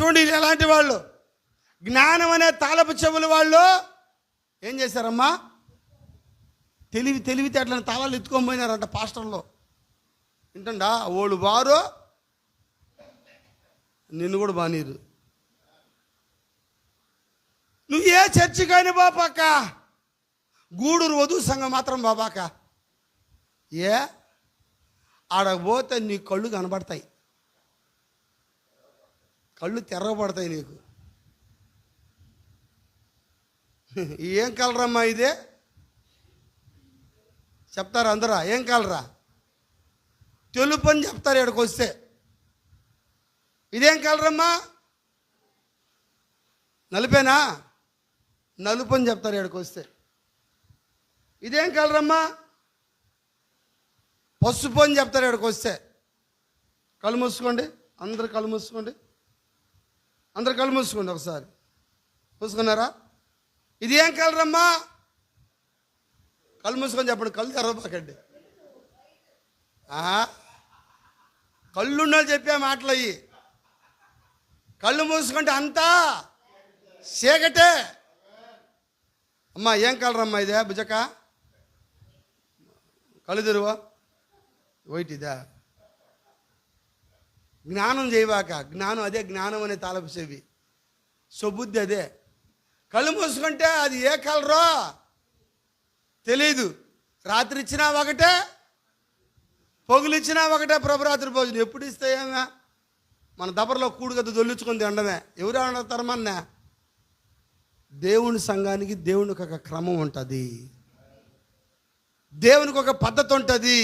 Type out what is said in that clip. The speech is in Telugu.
చూడండి ఎలాంటి వాళ్ళు? జ్ఞానం అనే తాలపు చెవులు వాళ్ళు ఏం చేశారమ్మా? తెలివి తెలివితే అట్లా తాళాలు ఎత్తుకొని పోయినారంట పాస్టర్లో. వింటండా? ఓళ్ళు వారు నిన్ను కూడా బానీరు. నువ్వు ఏ చర్చికైనా బాపాక గూడూరు వధువు సంఘం మాత్రం బాబాక ఏ? ఆడకపోతే నీ కళ్ళు కనబడతాయి. కళ్ళు తెరవబడతాయి నీకు. ఏం కలరమ్మా ఇదే? చెప్తారా అందరా? ఏం కలరా? తెలుపు అని చెప్తారు ఇక్కడికి వస్తే. ఇదేం కలరమ్మా? నలిపేనా? నలుపు అని చెప్తారు ఇక్కడికి వస్తే. ఇదేం కలరమ్మా? పసుపు అని చెప్తారు ఇక్కడికి వస్తే. కళ్ళు మూసుకోండి. అందరు కళ్ళు మూసుకోండి. అందరు కళ్ళు మూసుకోండి ఒకసారి. మూసుకున్నారా? ఇది ఏం కలరమ్మా? కళ్ళు మూసుకొని చెప్పండి కళ్ళు తెరవబాకండి ఆహా. కళ్ళు ఉండాలి చెప్పే మాటలు అయ్యి. కళ్ళు మూసుకుంటే అంతా చీకటే. అమ్మా ఏం కలరమ్మా ఇదే భుజక? కళ్ళు తెరువా? వైట్ ఇదా? జ్ఞానం చేయవాక జ్ఞానం అదే జ్ఞానం అనే తాలపు చెవి. సొబుద్ధి అదే. కళ్ళు మూసుకుంటే అది ఏ కలరో తెలీదు. రాత్రి ఇచ్చినా ఒకటే పొగులు ఇచ్చినా ఒకటే ప్రభరాత్రి భోజనం. ఎప్పుడు ఇస్తాయేమే మన దబరలో కూడు కదా అండమే తినడమే ఎవరు అడుగుతారు దేవుని సంఘానికి దేవునికి ఒక క్రమం ఉంటుంది. దేవునికి ఒక పద్ధతి ఉంటుంది.